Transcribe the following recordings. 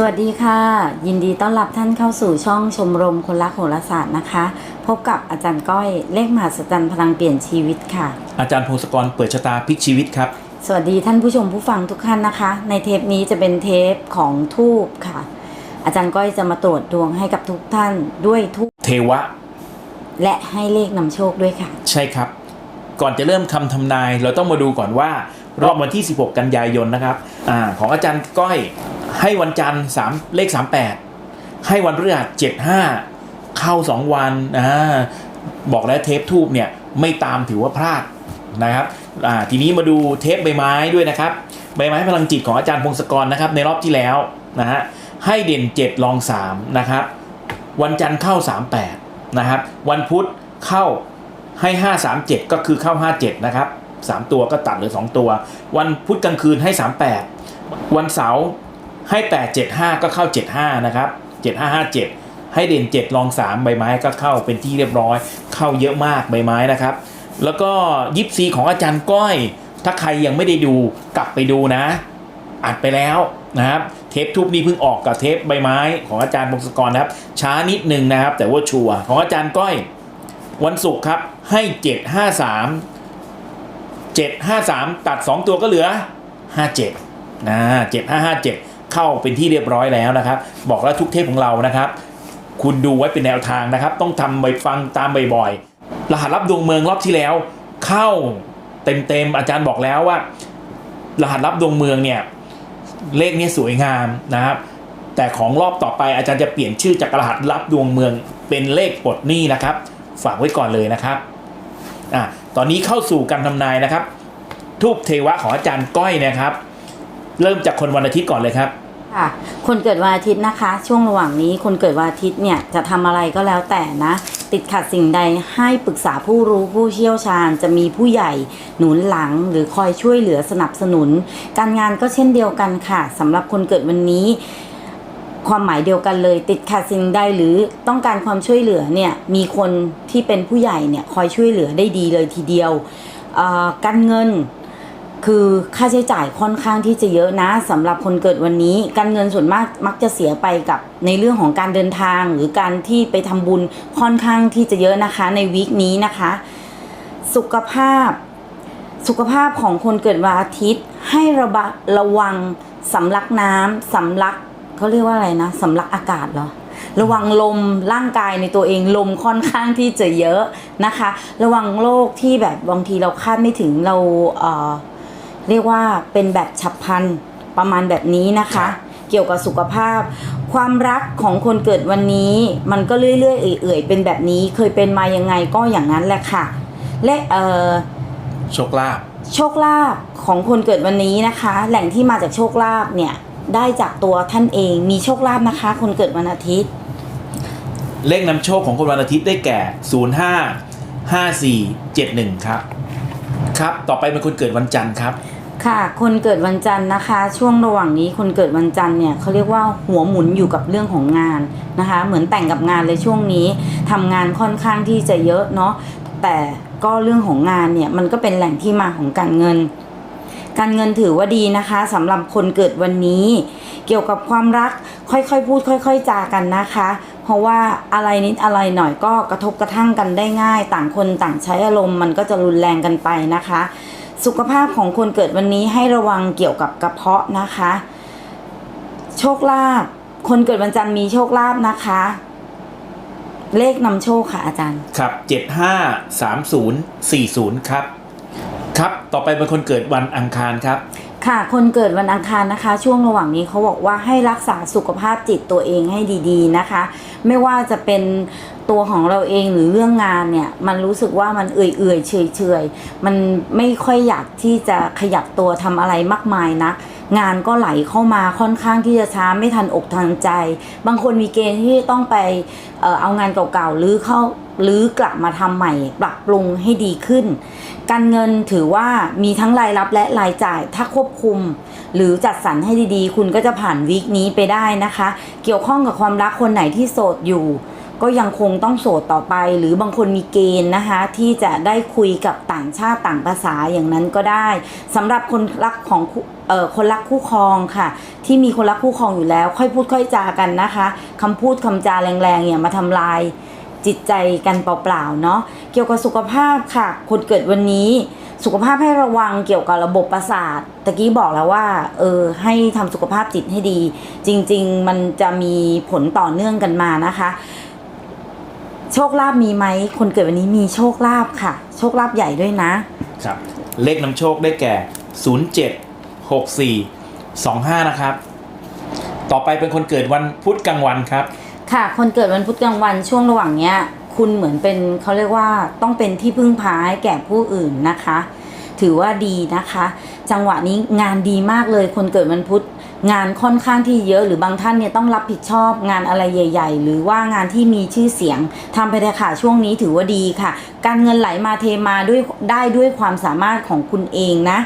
สวัสดีค่ะ ยินดีต้อนรับท่านเข้าสู่ช่องชมรมคนรักโหราศาสตร์นะคะ พบกับอาจารย์ก้อยเลขมหัศจรรย์พลังเปลี่ยนชีวิตค่ะ อาจารย์พงศกรเปิดชะตาพลิกชีวิตครับ สวัสดีท่านผู้ชมผู้ฟังทุกท่านนะคะ ในเทปนี้จะเป็นเทปของทูบค่ะ อาจารย์ก้อยจะมาตรวจดวงให้กับทุกท่านด้วยทูบเทวะ และให้เลขนำโชคด้วยค่ะ ใช่ครับ ก่อนจะเริ่มคำทำนาย เราต้องมาดูก่อนว่า รอบวันที่ 16 กันยายนนะครับอาของอาจารย์ก้อย ให้วันจันทร์3เลข38ให้วันพฤหัส75เข้า2วันอ่าบอกแล้วเทปทูบเนี่ยไม่ตามถือว่าพลาดนะครับทีนี้มาดูเทปใบไม้ด้วยนะครับ ใบไม้พลังจิตของอาจารย์พงศกรนะครับ ในรอบที่แล้วนะฮะให้เด่น 7 ลอง 3 นะครับ วันจันทร์เข้า 38 นะครับ วันพุธเข้าให้ 537 ก็คือเข้า 57 นะครับ 3 ตัวก็ตัดเหลือ 2 ตัว วันพุธกลางคืนให้ 38 วันเสาร์ ให้ 875 ก็เข้า 75 นะครับ 7557 ให้เด่น7ลอง 3 ใบไม้ก็เข้าเป็นที่เรียบร้อย เข้าเยอะมากใบไม้นะครับ แล้วก็ยิปซีของอาจารย์ก้อย ถ้าใครยังไม่ได้ดูกลับไปดูนะ อัดไปแล้วนะครับ เทปทุบนี้เพิ่งออกกับเทปใบไม้ของอาจารย์พงศกรนะครับ ช้านิดนึงนะครับ แต่ว่าชัวร์ของอาจารย์ก้อย วันศุกร์ครับให้ 753 753 ตัด 2 ตัวก็เหลือ 57นะ7557 เข้าเป็นที่เรียบร้อยแล้วนะครับ บอกแล้วทุกเทปของเรานะครับ คุณดูไว้เป็นแนวทางนะครับ ต้องทำไปฟังตามบ่อยๆรหัสลับดวงเมืองรอบที่แล้ว เข้าเต็มๆอาจารย์บอกแล้วว่า รหัสลับดวงเมืองเนี่ยเลขนี้สวยงามนะครับ แต่ของรอบต่อไปอาจารย์จะเปลี่ยนชื่อจากรหัสลับดวงเมืองเป็นเลขปลดหนี้นะครับ ฝากไว้ก่อนเลยนะครับอะตอนนี้เข้าสู่การทำนายนะครับ ทูบเทวะของอาจารย์ก้อยนะครับ เริ่มจากคนวันอาทิตย์ก่อนเลยครับค่ะคนเกิดวันอาทิตย์นะคะ ช่วงระหว่างนี้คนเกิดวันอาทิตย์เนี่ยจะทำอะไรก็แล้วแต่นะ ติดขัดสิ่งใดให้ปรึกษาผู้รู้ผู้เชี่ยวชาญ จะมีผู้ใหญ่หนุนหลัง หรือคอยช่วยเหลือสนับสนุน การงานก็เช่นเดียวกันค่ะสำหรับคนเกิดวันนี้ ความหมายเดียวกันเลย ติดขัดสิ่งใดหรือต้องการความช่วยเหลือเนี่ยมีคนที่เป็นผู้ใหญ่เนี่ยคอยช่วยเหลือได้ดีเลยทีเดียวการเงิน คือค่าใช้จ่ายค่อนข้างที่จะเยอะนะสำหรับคนเกิดวันนี้ การเงินส่วนมากมักจะเสียไปกับในเรื่องของการเดินทาง หรือการที่ไปทำบุญค่อนข้างที่จะเยอะนะคะ ในวีคนี้นะคะ สุขภาพ สุขภาพของคนเกิดวันอาทิตย์ ให้ระบะระวังสำลักน้ำสำลักเขาเรียกว่าอะไรนะสำลักอากาศเหรอระวังลมร่างกายในตัวเองลมค่อนข้างที่จะเยอะนะคะ ระวังโรคที่แบบบางทีเราคาดไม่ถึงเราเอ่อ เรียกว่าเป็นแบบฉับพลันประมาณแบบนี้นะครัคะบเกี่ยวกับสุขภาพ ความรักของคนเกิดวันนี้ มันก็เรื่อยๆเอื่อยๆเป็นแบบนี้เคยเป็นมายังไงก็อย่างนั้นแหละค่ะ และเอ่อโชคลาภโชคลาภของคนเกิดวันนี้นะคะ แหล่งที่มาจากโชคลาภเนี่ยได้จากตัวท่านเองมีโชคลาภนะคะ คนเกิดวันอาทิตย์ เลขนำโชคของคนวันอาทิตย์ได้แก่ 05 54 71 ครับ ครับ ต่อไปเป็นคนเกิดวันจันทร์ครับ ค่ะคนเกิดวันจันทร์นะคะ ช่วงระหว่างนี้คนเกิดวันจันทร์เนี่ยเขาเรียกว่าหัวหมุนอยู่กับเรื่องของงานนะคะ เหมือนแต่งกับงานเลยช่วงนี้ทำงานค่อนข้างที่จะเยอะเนาะแต่ก็เรื่องของงานเนี่ยมันก็เป็นแหล่งที่มาของการเงิน การเงินถือว่าดีนะคะสำหรับคนเกิดวันนี้ เกี่ยวกับความรักค่อยๆพูด ค่อย ๆ จากันนะคะ เพราะว่าอะไรนิดอะไรหน่อยก็กระทบกระทั่งกันได้ง่าย ต่างคนต่างใช้อารมณ์มันก็จะรุนแรงกันไปนะคะ สุขภาพของคนเกิดวันนี้ให้ระวังเกี่ยวกับกระเพาะนะคะ โชคลาภคนเกิดวันจันทร์มีโชคลาภนะคะ เลขนำโชคค่ะอาจารย์ ครับ 75 30 40 ครับ ครับ ต่อไปเป็นคนเกิดวันอังคารครับ ค่ะคนเกิดวันอังคารนะคะ ช่วงระหว่างนี้เขาบอกว่าให้รักษาสุขภาพจิตตัวเองให้ดีๆนะคะ ไม่ว่าจะเป็นตัวของเราเองหรือเรื่องงานเนี่ยมันรู้สึกว่ามันเอื่อยๆเฉยๆมันไม่ค่อยอยากที่จะขยับตัวทำอะไรมากมายนัก งานก็ไหลเข้ามาค่อนข้างที่จะช้าไม่ทันอกทันใจ บางคนมีเกณฑ์ที่ต้องไปเออเอางานเก่าๆหรือเข้าหรือกลับมาทำใหม่ปรับปรุงให้ดีขึ้น การเงินถือว่ามีทั้งรายรับและรายจ่ายถ้าควบคุม หรือจัดสรรให้ดีๆ คุณก็จะผ่านวีคนี้ไปได้นะคะ เกี่ยวข้องกับความรักคนไหนที่โสดอยู่ ก็ยังคงต้องโสดต่อไป หรือบางคนมีเกณฑ์นะคะ ที่จะได้คุยกับต่างชาติต่างภาษาอย่างนั้นก็ได้สำหรับคนรักของคู่เอ่อคนรักคู่ครองค่ะ ที่มีคนรักคู่ครองอยู่แล้ว ค่อยพูดค่อยจากันนะคะคำพูดคำจาแรงๆเนี่ยมาทำลายจิตใจกันเปล่าๆเนาะเกี่ยวกับสุขภาพค่ะ คนเกิดวันนี้สุขภาพให้ระวังเกี่ยวกับระบบประสาทตะกี้บอกแล้วว่าเออให้ทำสุขภาพจิตให้ดี จริง ๆ มันจะมีผลต่อเนื่องกันมานะคะ โชคลาภมีไหมคนเกิดวันนี้มีโชคลาภค่ะ โชคลาภใหญ่ด้วยนะ ครับ เลขนำโชคได้แก่ 07 64 25 นะครับ ต่อไปเป็นคนเกิดวันพุธกลางวันครับ ค่ะ คนเกิดวันพุธกลางวันช่วงระหว่างเนี้ย คุณเหมือนเป็นเขาเรียกว่าต้องเป็นที่พึ่งพาให้แก่ผู้อื่นนะคะ ถือว่าดีนะคะ จังหวะนี้งานดีมากเลยคนเกิดวันพุธ งานค่อนข้างที่เยอะหรือบางท่านเนี่ยต้องรับผิดชอบงานอะไรใหญ่ ๆ หรือว่างานที่มีชื่อเสียงทำไปเลยค่ะช่วงนี้ถือว่าดีค่ะ การเงินไหลมาเทมาด้วยได้ด้วยความสามารถของคุณเองนะ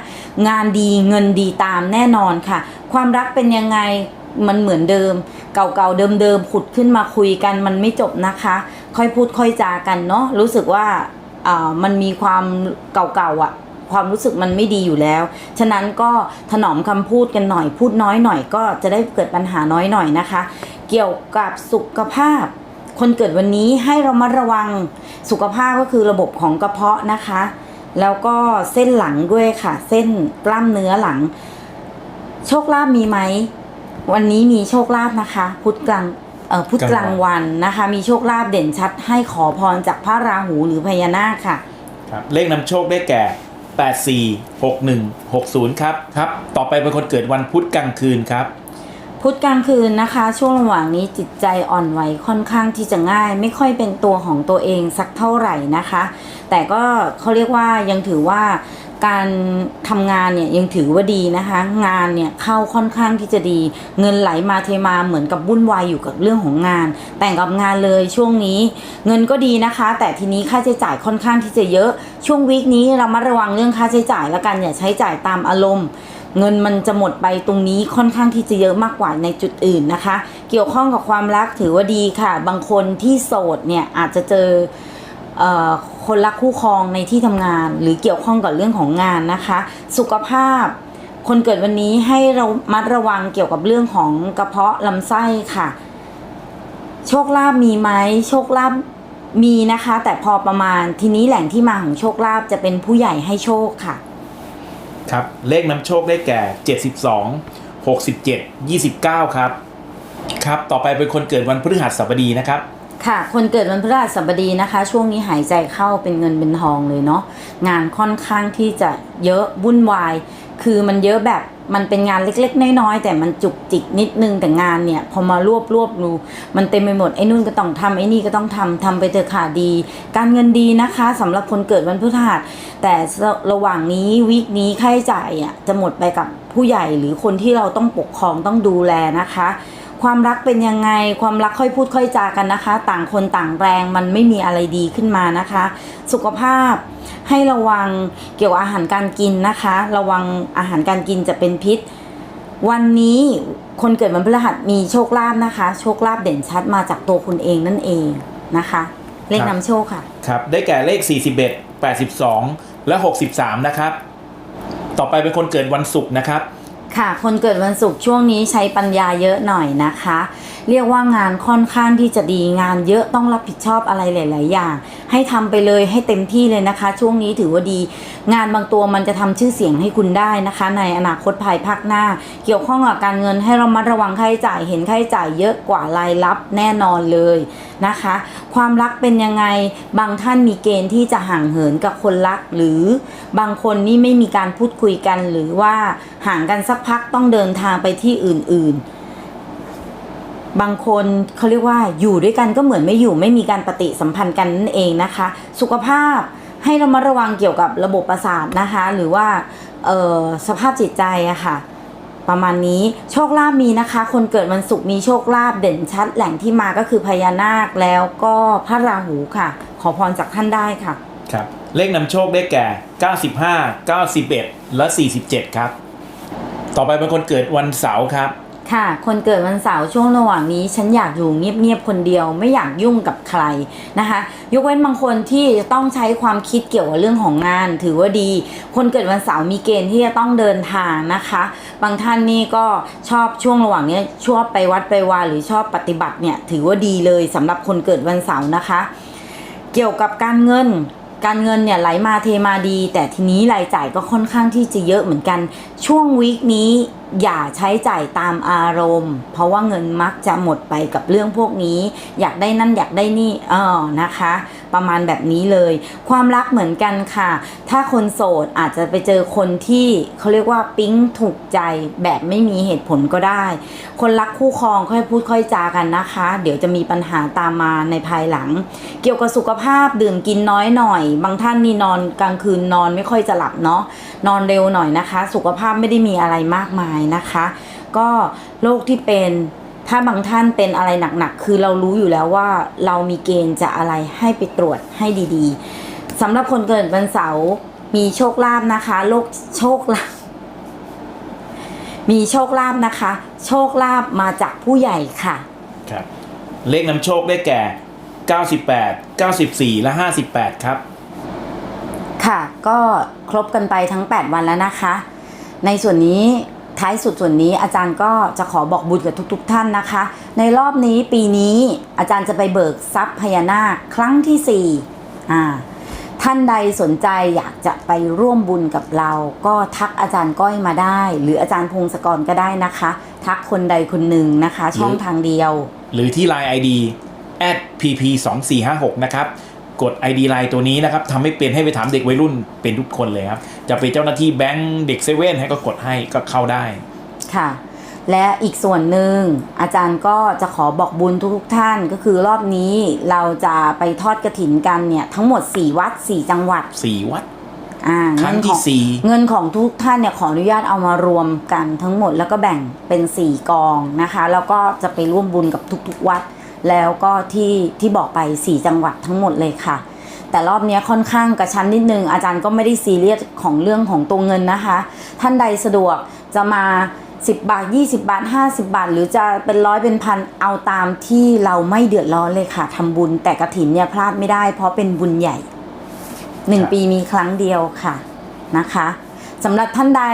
งานดีเงินดีตามแน่นอนค่ะ ความรักเป็นยังไงมันเหมือนเดิม เก่าๆเดิมๆผุดขึ้นมาคุยกันมันไม่จบนะคะ ค่อยพูดค่อยจากันเนาะรู้สึกว่าอ่ามันมีความเก่าๆอะ่ะ ความรู้สึกมันไม่ดีอยู่แล้ว ฉะนั้นก็ถนอมคำพูดกันหน่อย พูดน้อยหน่อยก็จะได้เกิดปัญหาน้อยหน่อยนะคะ เกี่ยวกับสุขภาพ คนเกิดวันนี้ให้เรามาระวังสุขภาพก็คือระบบของกระเพาะนะคะ แล้วก็เส้นหลังด้วยค่ะ เส้นกล้ามเนื้อหลัง โชคลาภมีไหมวันนี้มีโชคลาภนะคะ พุธกลางเอ่อพุธกลางวันนะคะ มีโชคลาภเด่นชัดให้ขอพรจากพระราหูหรือพญานาคค่ะ ครับ เลขนำโชคได้แก่ 84 61 60 ครับครับ ต่อไปเป็นคนเกิดวันพุธกลางคืนครับ พุธกลางคืนนะคะ ช่วงระหว่างนี้จิตใจอ่อนไหวค่อนข้างที่จะง่าย ไม่ค่อยเป็นตัวของตัวเองสักเท่าไหร่นะคะ แต่ก็เขาเรียกว่ายังถือว่า การทำงานเนี่ยยังถือว่าดีนะคะ งานเนี่ยเข้าค่อนข้างที่จะดี เงินไหลมาเทมาเหมือนกับวุ่นวายอยู่กับเรื่องของงาน แต่งกับงานเลยช่วงนี้ เงินก็ดีนะคะ แต่ทีนี้ค่าใช้จ่ายค่อนข้างที่จะเยอะช่วงวีคนี้เรามาระวังเรื่องค่าใช้จ่ายแล้วกันอย่าใช้จ่ายตามอารมณ์เงินมันจะหมดไปตรงนี้ค่อนข้างที่จะเยอะมากกว่าในจุดอื่นนะคะ เกี่ยวข้องกับความรักถือว่าดีค่ะ บางคนที่โสดเนี่ยอาจจะเจอ คนรักคู่ครองในที่ทำงาน หรือเกี่ยวข้องกับเรื่องของงานนะคะ สุขภาพ คนเกิดวันนี้ให้เรามัดระวังเกี่ยวกับเรื่องของกระเพาะลำไส้ค่ะ โชคลาภมีไหมโชคลาภมีนะคะ แต่พอประมาณทีนี้แหล่งที่มาของโชคลาภจะเป็นผู้ใหญ่ให้โชคค่ะ ครับเลขนำโชคได้แก่ 72 67 29 ครับ ครับ ต่อไปเป็นคนเกิดวันพฤหัสบดีนะครับ ค่ะ คนเกิดวันพฤหัสบดีนะคะ ช่วงนี้หายใจเข้าเป็นเงินเป็นทองเลยเนาะงานค่อนข้างที่จะเยอะวุ่นวาย คือมันเยอะแบบมันเป็นงานเล็กๆน้อยๆแต่มันจุกจิกนิดนึงแต่งานเนี่ย พอมารวบรวบดูมันเต็มไปหมดไอ้นู่นก็ต้องทำไอ้นี่ก็ต้องทำทำไปเถอะค่ะดี การเงินดีนะคะสำหรับคนเกิดวันพฤหัสแต่ระหว่างนี้วีคนี้ค่าใช้จ่ายอะจะหมดไปกับผู้ใหญ่หรือคนที่เราต้องปกครองต้องดูแลนะคะ ความรักเป็นยังไง ความรักค่อยพูดค่อยจากันนะคะ ต่างคนต่างแรงมันไม่มีอะไรดีขึ้นมานะคะ สุขภาพให้ระวังเกี่ยวกับอาหารการกินนะคะ ระวังอาหารการกินจะเป็นพิษ วันนี้คนเกิดวันพฤหัสมีโชคลาภนะคะ โชคลาภเด่นชัดมาจากตัวคุณเองนั่นเองนะคะ เลขนำโชคค่ะ ครับ ได้แก่เลข 41 82 และ 63 นะครับ ต่อไปเป็นคนเกิดวันศุกร์นะครับ ค่ะ คนเกิดวันศุกร์ช่วงนี้ใช้ปัญญาเยอะหน่อยนะคะ เรียกว่างานค่อนข้างที่จะดีงานเยอะต้องรับผิดชอบอะไรหลาย ๆ อย่าง ให้ทำไปเลยให้เต็มที่เลยนะคะ ช่วงนี้ถือว่าดี งานบางตัวมันจะทำชื่อเสียงให้คุณได้นะคะ ในอนาคตภายภาคหน้า เกี่ยวข้องกับการเงินให้เรามาระวังค่าใช้จ่ายเห็นค่าใช้จ่ายเยอะกว่ารายรับแน่นอนเลยนะคะ ความรักเป็นยังไงบางท่านมีเกณฑ์ที่จะห่างเหินกับคนรัก หรือบางคนนี่ไม่มีการพูดคุยกันหรือว่าห่างกันสักพักต้องเดินทางไปที่อื่น ๆ บางคนเขาเรียกว่าอยู่ด้วยกันก็เหมือนไม่อยู่ไม่มีการปฏิสัมพันธ์กันนั่นเองนะคะ สุขภาพให้เรามาระวังเกี่ยวกับระบบประสาทนะคะ หรือว่าสภาพจิตใจอะค่ะ ประมาณนี้โชคลาภมีนะคะ คนเกิดวันศุกร์มีโชคลาภเด่นชัด แหล่งที่มาก็คือพญานาคแล้วก็พระราหูค่ะ ขอพรจากท่านได้ค่ะครับเลขนำโชคได้แก่ 95 91 และ 47 ครับ ต่อไปเป็นคนเกิดวันเสาร์ครับ ค่ะ คนเกิดวันเสาร์ช่วงระหว่างนี้ฉันอยากอยู่เงียบๆคนเดียวไม่อยากยุ่งกับใครนะคะ ยกเว้นบางคนที่จะต้องใช้ความคิดเกี่ยวกับเรื่องของงาน ถือว่าดี คนเกิดวันเสาร์มีเกณฑ์ที่จะต้องเดินทางนะคะ บางท่านนี่ก็ชอบช่วงระหว่างนี้ชอบไปวัดไปวาหรือชอบปฏิบัติเนี่ยถือว่าดีเลยสำหรับคนเกิดวันเสาร์นะคะ เกี่ยวกับการเงินการเงินเนี่ยไหลมาเทมาดี แต่ทีนี้รายจ่ายก็ค่อนข้างที่จะเยอะเหมือนกัน ช่วงวีคนี้ อย่าใช้จ่ายตามอารมณ์ เพราะว่าเงินมักจะหมดไปกับเรื่องพวกนี้ อยากได้นั่นอยากได้นี่เออนะคะ ประมาณแบบนี้เลย ความรักเหมือนกันค่ะ ถ้าคนโสดอาจจะไปเจอคนที่เขาเรียกว่าปิ๊งถูกใจแบบไม่มีเหตุผลก็ได้ คนรักคู่ครองค่อยพูดค่อยจากันนะคะ เดี๋ยวจะมีปัญหาตามมาในภายหลัง เกี่ยวกับสุขภาพดื่มกินน้อยหน่อย บางท่านนี่นอนกลางคืนนอนไม่ค่อยจะหลับเนาะนอนเร็วหน่อยนะคะ สุขภาพไม่ได้มีอะไรมากมายนะคะ ก็โรคที่เป็นถ้าบางท่านเป็นอะไรหนักๆ คือเรารู้อยู่แล้วว่าเรามีเกณฑ์จะอะไรให้ไปตรวจให้ดีๆสำหรับคนเกิดวันเสาร์มีโชคลาภนะคะโรคโชคลาภมีโชคลาภนะคะ โชคลาภมาจากผู้ใหญ่ค่ะครับเลขนำโชคได้แก่ 98 94 และ 58 ครับ ค่ะ ก็ครบกันไปทั้ง 8 วันแล้วนะคะ ในส่วนนี้ ท้ายสุดส่วนนี้อาจารย์ก็จะขอบอกบุญกับทุกๆทท่านนะคะ ในรอบนี้ปีนี้อาจารย์จะไปเบิกทรัพย์พญานาคครั้งที่4อ่าท่านใดสนใจอยากจะไปร่วมบุญกับเรา ก็ทักอาจารย์ก้อยมาได้ หรืออาจารย์พงศกรก็ได้นะคะ ทักคนใดคนหนึ่งนะคะ ช่องทางเดียว หรือที่ Line ID @pp 2 4 5 6นะครับ กด ID Line ตัวนี้นะครับทำให้เป็นให้ไปถามเด็กวัยรุ่นเป็นทุกคนเลยครับ จะเป็นเจ้าหน้าที่แบงก์เด็กเซเว่นให้ก็กดให้ก็เข้าได้ค่ะ และอีกส่วนหนึ่งอาจารย์ก็จะขอบอกบุญทุกๆท่านก็คือรอบนี้เราจะไปทอดกระถินกันเนี่ยทั้งหมด 4 วัด 4 จังหวัด 4 วัดอ่าครั้งเงินขที่องสี่เงินของทุกท่านเนี่ยขออนุญาตเอามารวมกันทั้งหมดแล้วก็แบ่งเป็น4กองนะคะ แล้วก็จะไปร่วมบุญกับทุก ๆ วัด แล้วก็ที่ที่บอกไป 4 จังหวัดทั้งหมดเลยค่ะ แต่รอบเนี้ยค่อนข้างกระชั้นนิดนึงอาจารย์ก็ไม่ได้ซีเรียสของเรื่องของตัวเงินนะคะ ท่านใดสะดวกจะมา 10 บาท 20 บาท 50 บาท หรือจะเป็นร้อยเป็นพันเอาตามที่เราไม่เดือดร้อนเลยค่ะทำบุญแต่กระถินเนี่ยพลาดไม่ได้ เพราะเป็นบุญใหญ่หนึ่งครับปีมีครั้งเดียวค่ะนะคะสำหรับท่านใด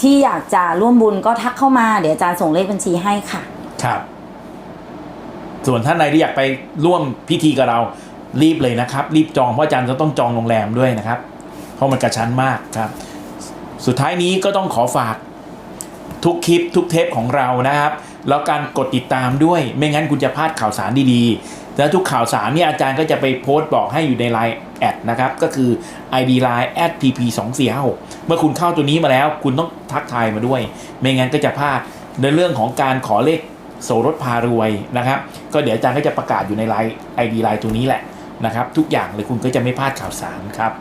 ที่อยากจะร่วมบุญก็ทักเข้ามา เดี๋ยวอาจารย์ส่งเลขบัญชีให้ค่ะ ครับ ส่วนท่านใดที่อยากไปร่วมพิธีกับเรารีบเลยนะครับ รีบจองเพราะอาจารย์จะต้องจองโรงแรมด้วยนะครับ เพราะมันกระชั้นมากครับ สุดท้ายนี้ก็ต้องขอฝากทุกคลิปทุกเทปของเรานะครับ แล้วการกดติดตามด้วย ไม่งั้นคุณจะพลาดข่าวสารดีๆ แล้วทุกข่าวสารนี่อาจารย์ก็จะไปโพสต์บอกให้อยู่ใน Line แอดนะครับ ก็คือ ID Line @pp 2 4 5 6เมื่อคุณเข้าตัวนี้มาแล้ว คุณต้องทักทายมาด้วย ไม่งั้นก็จะพลาดในเรื่องของการขอเลข โสรถพารวยนะครับ ก็เดี๋ยวอาจารย์ก็จะประกาศอยู่ในไลน์ไอดีไลน์ตัวนี้แหละนะครับ ทุกอย่างเลยคุณก็จะไม่พลาดข่าวสารครับ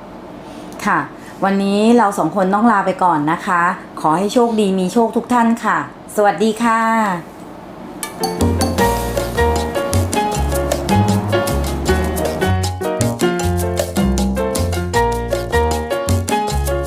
ค่ะ วันนี้เราสองคนต้องลาไปก่อนนะคะ ขอให้โชคดีมีโชคทุกท่านค่ะ สวัสดีค่ะ